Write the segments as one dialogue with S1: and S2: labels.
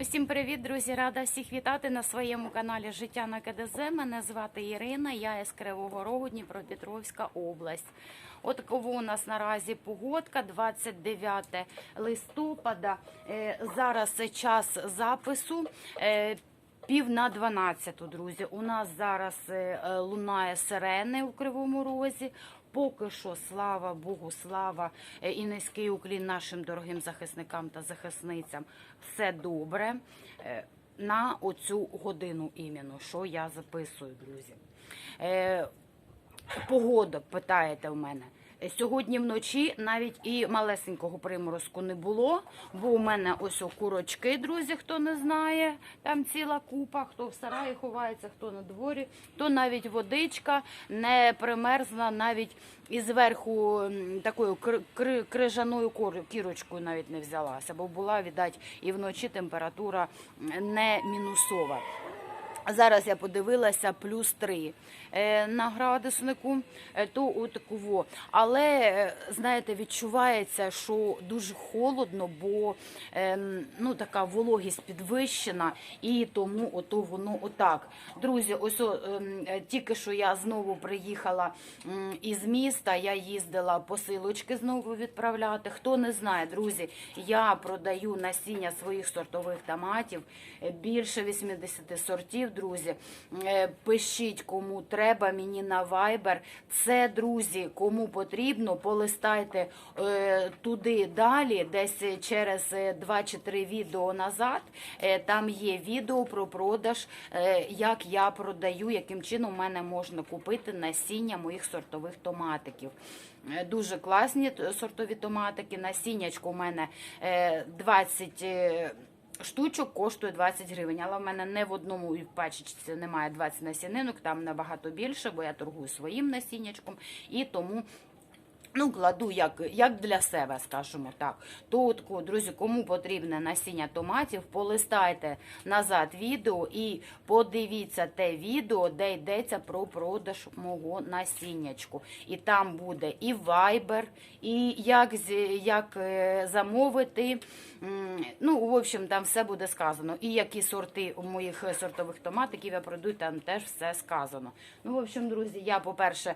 S1: Усім привіт, друзі! Рада всіх вітати на своєму каналі Життя на КДЗ. Мене звати Ірина, я із Кривого Рогу, Дніпропетровська область. От кого у нас наразі погодка, 29 листопада. Е, Зараз час запису. е, Пів на 12, друзі. У нас зараз е, лунає сирени у Кривому Розі. Поки що, слава Богу, слава е, і низький уклін нашим дорогим захисникам та захисницям. Все добре. Е, На оцю годину іменно, що я записую, друзі. Е, Погода, питаєте в мене. Сьогодні вночі навіть і малесенького приморозку не було, бо у мене ось курочки, друзі, хто не знає, там ціла купа, хто в сараї ховається, хто на дворі, то навіть водичка не примерзла навіть і зверху такою кри- кри- крижаною кірочкою навіть не взялася, бо була, віддать, і вночі температура не мінусова. Зараз я подивилася плюс 3 е, на градуснику, е, то отаково. Але е, знаєте, відчувається, що дуже холодно, бо ем, ну така вологість підвищена, і тому ото воно отак. Друзі, ось о, ем, е, тільки що я знову приїхала із міста. Я їздила посилочки знову відправляти. Хто не знає, друзі, я продаю насіння своїх сортових томатів е, більше 80 сортів. Друзі, Е, пишіть кому треба мені на Viber. Це друзі, кому потрібно, полистайте е, туди далі, десь через е, 2 чи 3 відео назад. Е, там є відео про продаж, е, як я продаю, яким чином в мене можна купити насіння моїх сортових томатиків. Е, Дуже класні сортові томатики. Насіннячко у мене е, 20 е, штучок коштує 20 гривень. Але в мене не в одному пачечці немає 20 насінинок, там набагато більше, бо я торгую своїм насіннячком. І тому Ну, кладу як, як для себе, скажімо так. То, друзі, кому потрібне насіння томатів, полистайте назад відео і подивіться те відео, де йдеться про продаж мого насіннячку. І там буде і Viber, і як, як е, замовити. Ну, в общем, там все буде сказано. І які сорти у моїх сортових томатиків я продаю, там теж все сказано. Ну, в общем, друзі, я, по-перше,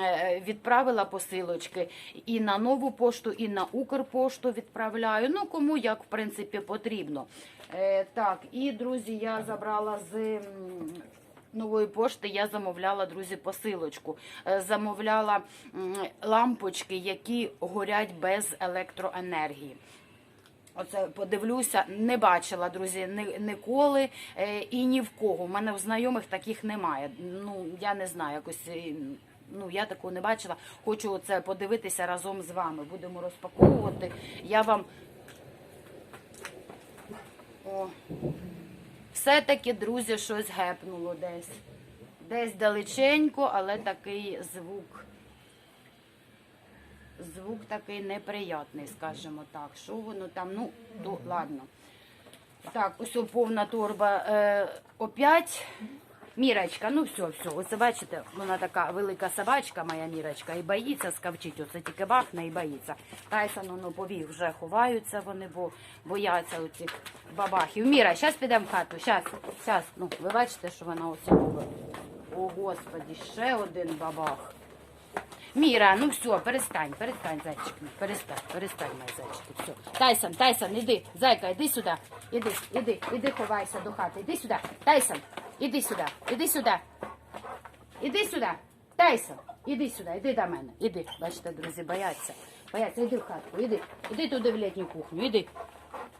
S1: е, відправила посилочки і на нову пошту, і на Укрпошту відправляю. Ну, кому як, в принципі, потрібно. Е, Так, і, друзі, я забрала з. Нової пошти я замовляла, друзі, посилочку. Е, Замовляла лампочки, які горять без електроенергії. Оце подивлюся, не бачила, друзі, ніколи е, і ні в кого. У мене в знайомих таких немає. Ну, я не знаю, якось. Ну, я такого не бачила. Хочу це подивитися разом з вами. Будемо розпаковувати. Я вам. Все-таки, друзі, щось гепнуло десь. Десь далеченько, але такий звук. Звук такий неприятний, скажімо так. Що воно там? Ну, то ладно. Так, ось повна торба. Е, опять Мірочка, ну все, все. Оце бачите, вона така велика собачка, моя мірочка, і боїться скавчить. Оце тільки бахне і боїться. Тайсон ну, побіг, вже ховаються вони, бо бояться оцих бабахів. Міра, зараз підемо в хату. Зараз, зараз. Ну, ви бачите, що вона оце робить. О, Господі, ще один бабах. Міра, ну все, перестань, перестань, зайчик, перестань, перестань, мій зайчик, все. Тайсон, Тайсон, іди, зайка, іди сюди, іди, іди, іди ховайся до хати, іди сюди, Тайсон, іди сюди, іди сюди, іди сюди, Тайсон, іди сюди, іди до мене, іди, бачите, друзі, бояться, бояться, іди в хатку, іди, іди туди в літню кухню, іди.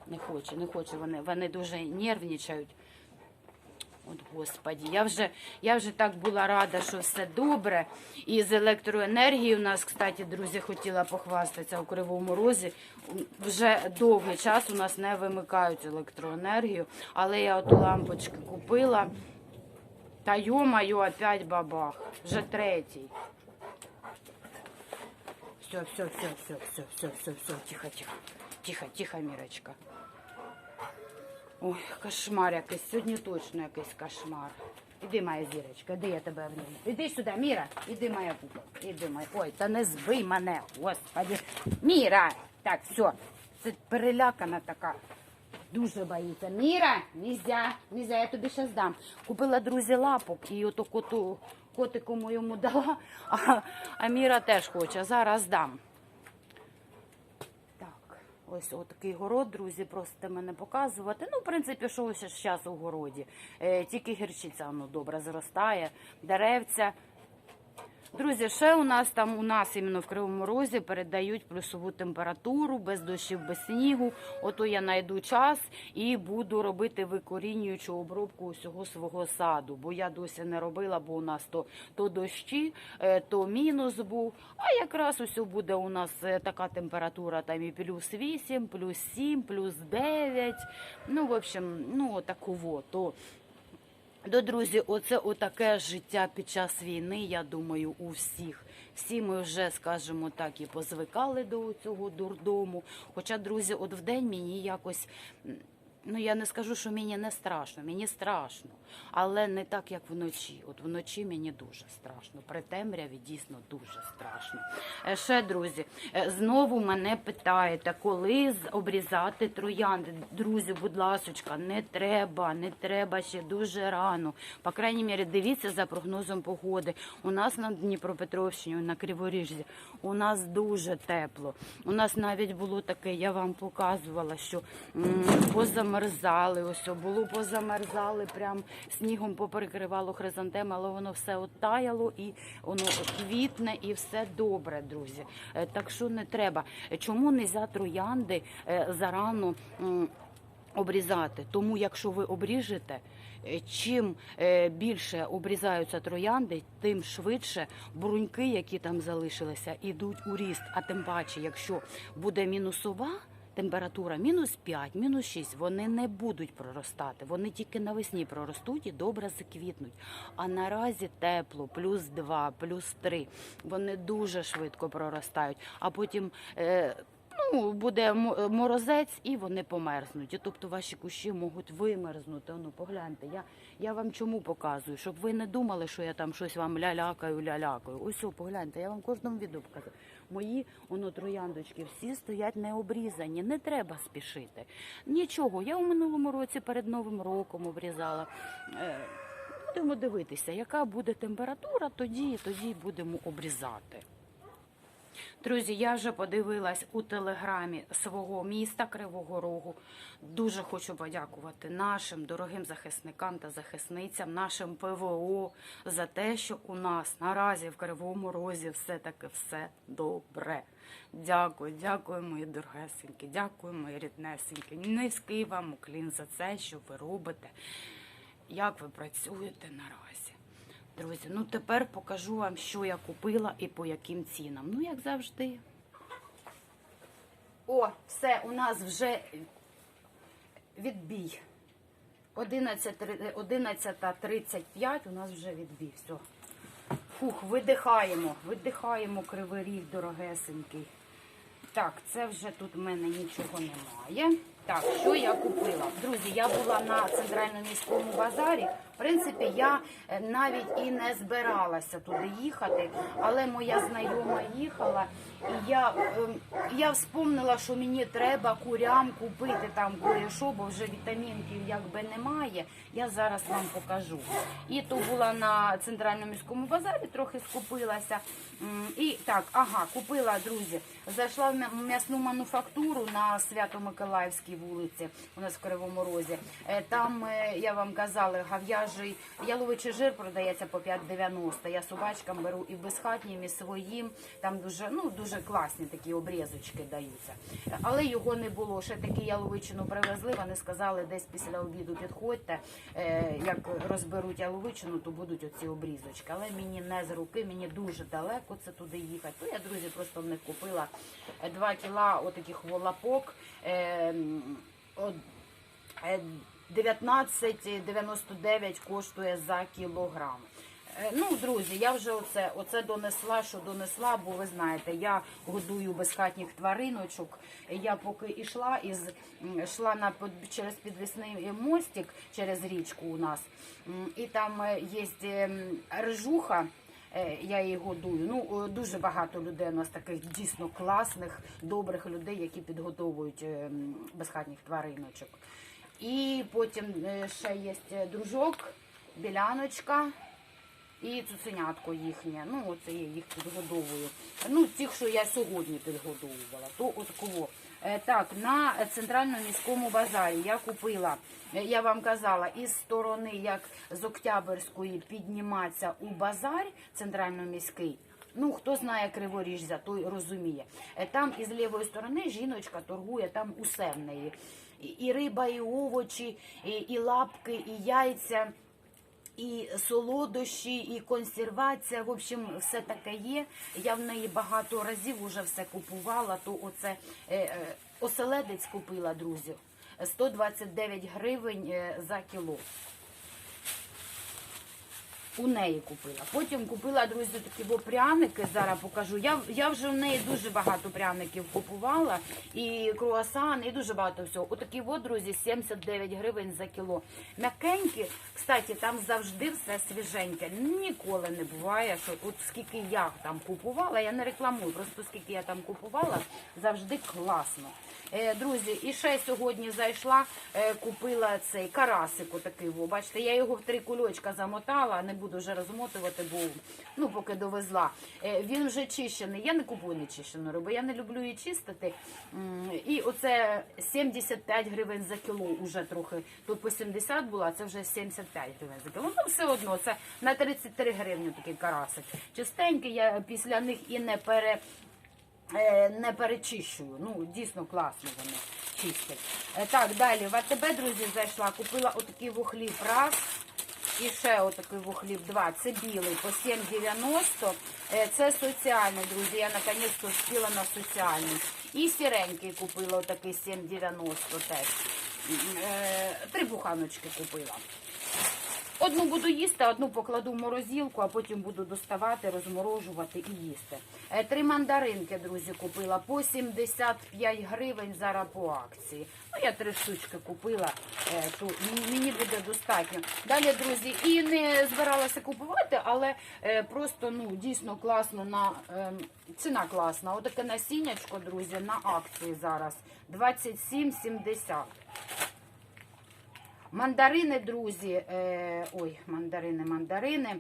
S1: Не хоче, не хоче, вони, вони дуже нервничають. От господі, я вже, я вже так була рада, що все добре. І з електроенергією у нас, кстати, друзі, хотіла похвастатися у Кривому Розі. Вже довгий час у нас не вимикають електроенергію, але я оту лампочки купила. Та йо-моє, опять бабах. Вже третій. Все, все, все, все, все, все, все, все, тихо, тихо. Тихо, тихо, Мірочка. Ой, кошмар якийсь. Сьогодні точно якийсь кошмар. Іди, моя зірочка, іди я тебе обніму. Іди сюди, Міра, іди моя купа. Іди моя. Ой, та не збий мене, господи. Міра! Так, все. Це перелякана така. Дуже боїться. Міра, нельзя, нельзя, я тобі ще здам. Купила друзі лапок і ото коту, котику моєму дала, а, а Міра теж хоче. Зараз дам. Ось отакий город, друзі, просите мене показувати. Ну, в принципі, що ось зараз у городі. Е, тільки гірчиця ну, добре зростає, деревця. Друзі, ще у нас там у нас іменно в Кривому Розі передають плюсову температуру, без дощів, без снігу. Ото я знайду час і буду робити викорінюючу обробку усього свого саду. Бо я досі не робила, бо у нас то, то дощі, е, то мінус був. А якраз усе буде у нас е, така температура, там і плюс 8, плюс 7, плюс 9. Ну, в общем, ну, таково. То до друзі, оце отаке життя під час війни, я думаю, у всіх. Всі ми вже, скажімо так, і позвикали до цього дурдому. Хоча, друзі, от в день мені якось. Ну, я не скажу, що мені не страшно, мені страшно, але не так, як вночі. От вночі мені дуже страшно. При темряві дійсно дуже страшно. Е, Ще, друзі, е, знову мене питаєте, коли обрізати троянди. Друзі, будь ласочка, не треба, не треба ще дуже рано. По крайній мірі, дивіться за прогнозом погоди. У нас на Дніпропетровщині, на Криворіжжі, у нас дуже тепло. У нас навіть було таке, я вам показувала, що м, позамерзали, ось було позамерзали, прям снігом поперекривало хризантеми, але воно все оттаяло і воно квітне і все добре, друзі. Е, Так що не треба. Чому не за троянди е, зарано? Обрізати, тому якщо ви обріжете, е, чим більше обрізаються троянди, тим швидше бруньки, які там залишилися, йдуть у ріст. А тим паче, якщо буде мінусова температура, мінус 5, мінус 6, вони не будуть проростати. Вони тільки навесні проростуть і добре заквітнуть. А наразі тепло, плюс 2, плюс 3. Вони дуже швидко проростають. А потім. Е, Ну, буде мо- морозець і вони померзнуть. І тобто ваші кущі можуть вимерзнути. Ну, погляньте, я, я вам чому показую, щоб ви не думали, що я там щось вам лялякаю, лялякаю. Ось, погляньте, я вам кожному відео показую. Мої воно трояндочки всі стоять не обрізані, не треба спішити. Нічого, я у минулому році перед Новим роком обрізала. Е, Будемо дивитися, яка буде температура, тоді, тоді будемо обрізати. Друзі, я вже подивилась у телеграмі свого міста Кривого Рогу. Дуже хочу подякувати нашим дорогим захисникам та захисницям, нашим ПВО за те, що у нас наразі в Кривому Розі все таки все добре. Дякую, дякую, мої дорогесенькі, дякую, мої ріднесенькі. Низький вам уклін за це, що ви робите, як ви працюєте наразі. Друзі, ну тепер покажу вам, що я купила і по яким цінам. Ну, як завжди. О, все, у нас вже відбій. 11.35 11.35 у нас вже відбій. Все. Фух, видихаємо, видихаємо кривий ріг, дорогесенький. Так, це вже тут в мене нічого немає. Так, що я купила? Друзі, я була на центральному міському базарі. В принципі, я е, навіть і не збиралася туди їхати, але моя знайома їхала, і я, ем, я вспомнила, що мені треба курям купити там куряшо, бо вже вітамінків якби немає. Я зараз вам покажу. І то була на центральному міському базарі, трохи скупилася. І так, ага, купила, друзі. Зайшла в м'ясну мануфактуру на Свято-Миколаївській вулиці, у нас в Кривому Розі. Е, Там, е, я вам казала, гав'яжий яловичий жир продається по 5,90. Я собачкам беру і безхатнім, і своїм. Там дуже, ну, дуже класні такі обрізочки даються. Але його не було. Ще такі яловичину привезли. Вони сказали, десь після обіду підходьте. Е, Як розберуть яловичину, то будуть оці обрізочки. Але мені не з руки, мені дуже далеко це туди їхати. То я, друзі, просто в них купила 2 кіла отаких волапок. Е, м, от, е, 19,99 коштує за кілограм. Е, Ну, друзі, я вже оце, оце донесла, що донесла, бо ви знаєте, я годую безхатніх твариночок. Я поки йшла із йшла на через підвісний мостик через річку у нас, і там е, є ем, рижуха.
S2: е, я її годую. Ну, е, дуже багато людей у нас таких дійсно класних, добрих людей, які підготовують е, безхатніх твариночок. І потім е, ще є е, дружок, біляночка і цуценятко їхнє. Ну, оце я їх підгодовую. Ну, тих, що я сьогодні підгодовувала, то от кого. Е, Так, на центральному міському базарі я купила, е, я вам казала, із сторони, як з Октябрьської підніматися у базар центрально-міський. Ну, хто знає Криворіжжя, той розуміє. Е, Там із лівої сторони жіночка торгує, там усе в неї. І- риба, і овочі, і лапки, і яйця і солодощі, і консервація. В общем, все таке є. Я в неї багато разів вже все купувала. То оце е, е, оселедець купила, друзі. 129 гривень е, за кіло. У неї купила. Потім купила, друзі, такі пряники. Зараз покажу. Я, я вже в неї дуже багато пряників купувала. І круасан, і дуже багато всього. Отакі от, друзі, 79 гривень за кіло. М'якенькі, кстати, там завжди все свіженьке. Ніколи не буває, що от скільки я там купувала, я не рекламую, просто скільки я там купувала, завжди класно. Е, Друзі, і ще сьогодні зайшла, е, купила цей карасик отакий. Бачите, я його в три кульочка замотала, не буду вже розмотувати, бо ну, поки довезла. Е, Він вже чищений. Я не купую нечищену рибу, я не люблю її чистити. І оце 75 гривень за кіло уже трохи. Тут по 70 була, це вже 75 гривень за кіло. Ну все одно, це на 33 гривні такий карасик. Чистенький, я після них і не пере е, не перечищую. Ну, дійсно класно вони чистять. Е, Так, далі в АТБ, друзі, зайшла, купила отакий вухліб раз. І ще отакий вухліб два. Це білий по 7,90. Е, Це соціальний, друзі. Я наконець-то спіла на соціальний. І сіренький купила отакий 7,90 теж. Е, Три буханочки купила. Одну буду їсти, одну покладу в морозилку, а потім буду доставати, розморожувати і їсти. Е, Три мандаринки, друзі, купила по 75 гривень зараз по акції. Ну, я три штучки купила, е, то мені буде достатньо. Далі, друзі, і не збиралася купувати, але е, просто ну дійсно класно на ем, ціна класна. Отаке насіннячко, друзі, на акції зараз 27,70. Мандарини, друзі, е, ой, мандарини, мандарини.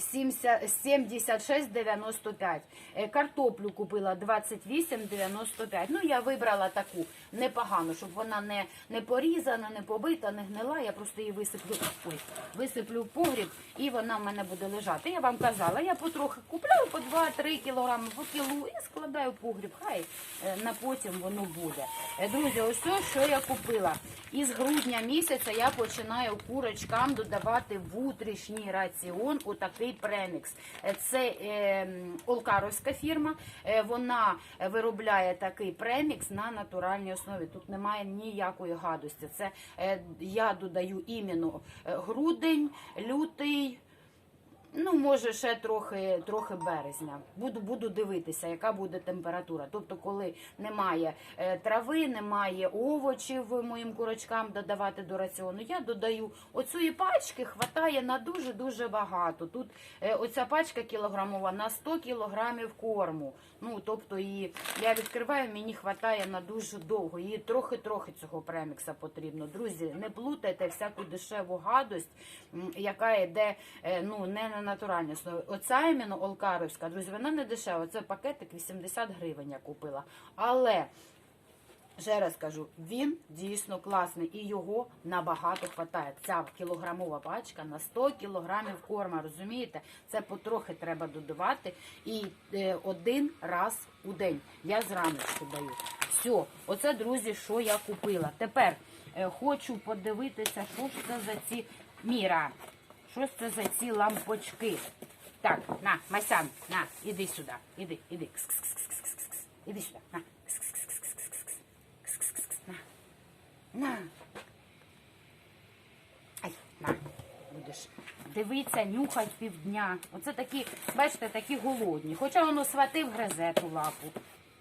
S2: 70 76,95. Е, Картоплю купила 28,95. Ну, я вибрала таку непогану, щоб вона не, не порізана, не побита, не гнила. Я просто її висиплю, ой, висиплю в погріб і вона в мене буде лежати. Я вам казала, я потрохи купляю по 2-3 кілограми по кілу і складаю в погріб. Хай е, на потім воно буде. Е, Друзі, ось все, що я купила. Із грудня місяця я починаю курочкам додавати в утрішній раціон отакий премікс. Е, Це е, Олкаровська фірма. Е, Вона виробляє такий премікс на натуральній основі. Тут немає ніякої гадості. Це я додаю іменно грудень, лютий. Ну, може, ще трохи, трохи березня. Буду, буду дивитися, яка буде температура. Тобто, коли немає е, трави, немає овочів моїм курочкам додавати до раціону, я додаю оцієї пачки, хватає на дуже-дуже багато. Тут е, оця пачка кілограмова на 100 кілограмів корму. Ну, тобто, її я відкриваю, мені хватає на дуже довго. Її трохи-трохи цього премікса потрібно. Друзі, не плутайте всяку дешеву гадость, яка йде е, ну, не на натуральній основі. Оця іменно Олкаровська, друзі, вона не дешева. Це пакетик 80 гривень я купила. Але Ще раз кажу, він дійсно класний і його набагато хватає. Ця кілограмова пачка на 100 кілограмів корма, розумієте? Це потрохи треба додавати і е, один раз у день. Я зраночку даю. Все, оце, друзі, що я купила. Тепер е, хочу подивитися, що це за ці міра. Що це за ці лампочки? Так, на, Масян, на, іди сюди, іди, іди. Іди сюди, на. На. Ай, на. Будеш дивитися, нюхать півдня. Оце такі, бачите, такі голодні. Хоча воно схватив гризе ту лапу.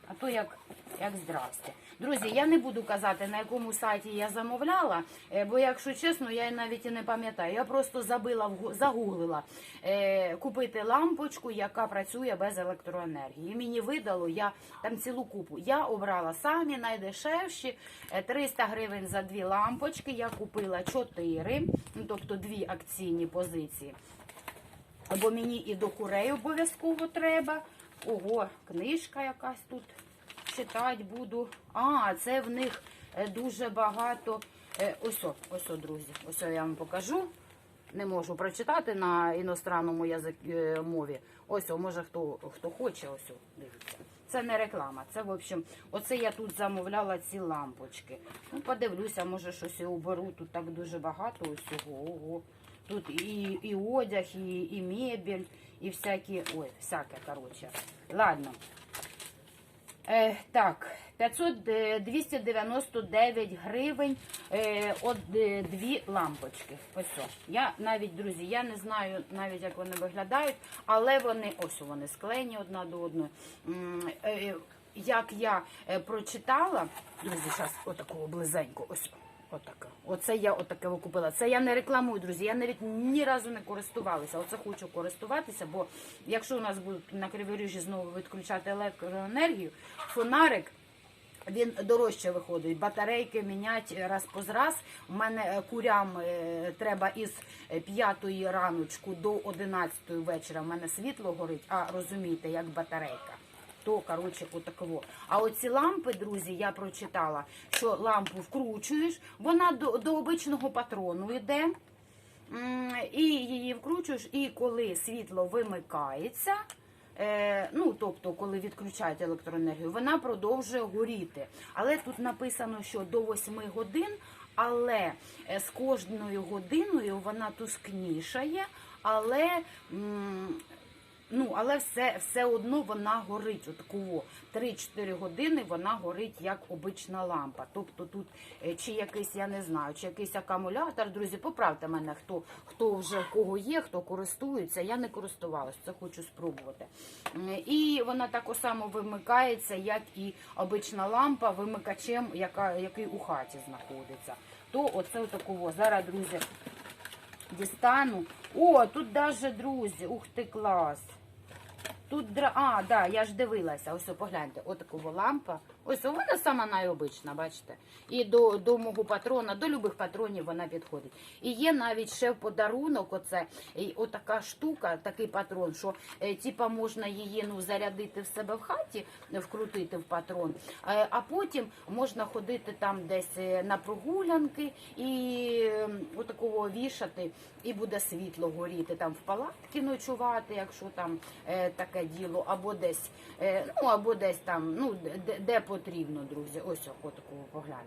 S2: А то як, як здрасте. Друзі, я не буду казати, на якому сайті я замовляла, е, бо, якщо чесно, я навіть і не пам'ятаю. Я просто забила, загуглила е, купити лампочку, яка працює без електроенергії. І мені видало, я там цілу купу. Я обрала самі найдешевші е, 300 гривень за дві лампочки. Я купила 4, ну, тобто дві акційні позиції. Бо мені і до курей обов'язково треба. Ого, книжка якась тут читати буду. А, це в них е, дуже багато. е, Ось, ось, друзі, ось я вам покажу. Не можу прочитати на іностранному язик, е, мові. Ось, о, може хто, хто хоче, ось, дивіться. Це не реклама. Це, в общем, оце я тут замовляла ці лампочки. Ну, подивлюся, може щось і уберу. Тут так дуже багато усього. Ого. Тут і, і одяг, і, і мебель, і всякі. Ой, всяке, коротше. Ладно. Е, так, 500, е, 299 гривень е, от е, дві лампочки. Ось о. Я навіть, друзі, я не знаю навіть, як вони виглядають, але вони, ось вони склеєні одна до одної. М, е, як я е, прочитала, друзі, зараз отаку близеньку, ось. Отака. Оце я отаке купила. Це я не рекламую, друзі. Я навіть ні разу не користувалася. Оце хочу користуватися, бо якщо у нас будуть на криворіжжі знову відключати електроенергію, фонарик. Він дорожче виходить. Батарейки міняти раз по раз. У мене е, курям е, треба із 5 раночку до 11 вечора. У мене світло горить, а розумієте, як батарейка. То, коротше, отаково. А оці лампи, друзі, я прочитала, що лампу вкручуєш, вона до, до обичного патрону йде. І її вкручуєш, і коли світло вимикається, е, ну тобто, коли відключають електроенергію, вона продовжує горіти. Але тут написано, що до 8 годин, але е, з кожною годиною вона тускнішає, але. Але все, все одно вона горить. Отаково 3-4 години вона горить як обична лампа. Тобто тут е, чи якийсь, я не знаю, чи якийсь акумулятор. Друзі, поправте мене, хто, хто вже кого є, хто користується. Я не користувалась, це хочу спробувати. І вона так само вимикається, як і обична лампа, вимикачем, яка, який у хаті знаходиться. То оце такого. Зараз, друзі, дістану. О, тут даже, друзі, ух ти, клас. Тут дра... А, да, я ж дивилася. Ось погляньте, отакова лампа. Ось вона сама найобична, бачите. І до, до мого патрона, до любих патронів вона підходить. І є навіть ще в подарунок, оце і отака штука, такий патрон, що е, типа можна її ну, зарядити в себе в хаті, вкрутити в патрон, е, а потім можна ходити там десь е, на прогулянки і е, отакого вішати, і буде світло горіти, там в палатки ночувати, якщо там е, таке діло, або десь, е, ну або десь там, ну де, де потрібно, друзі. Ось отаку погляньте.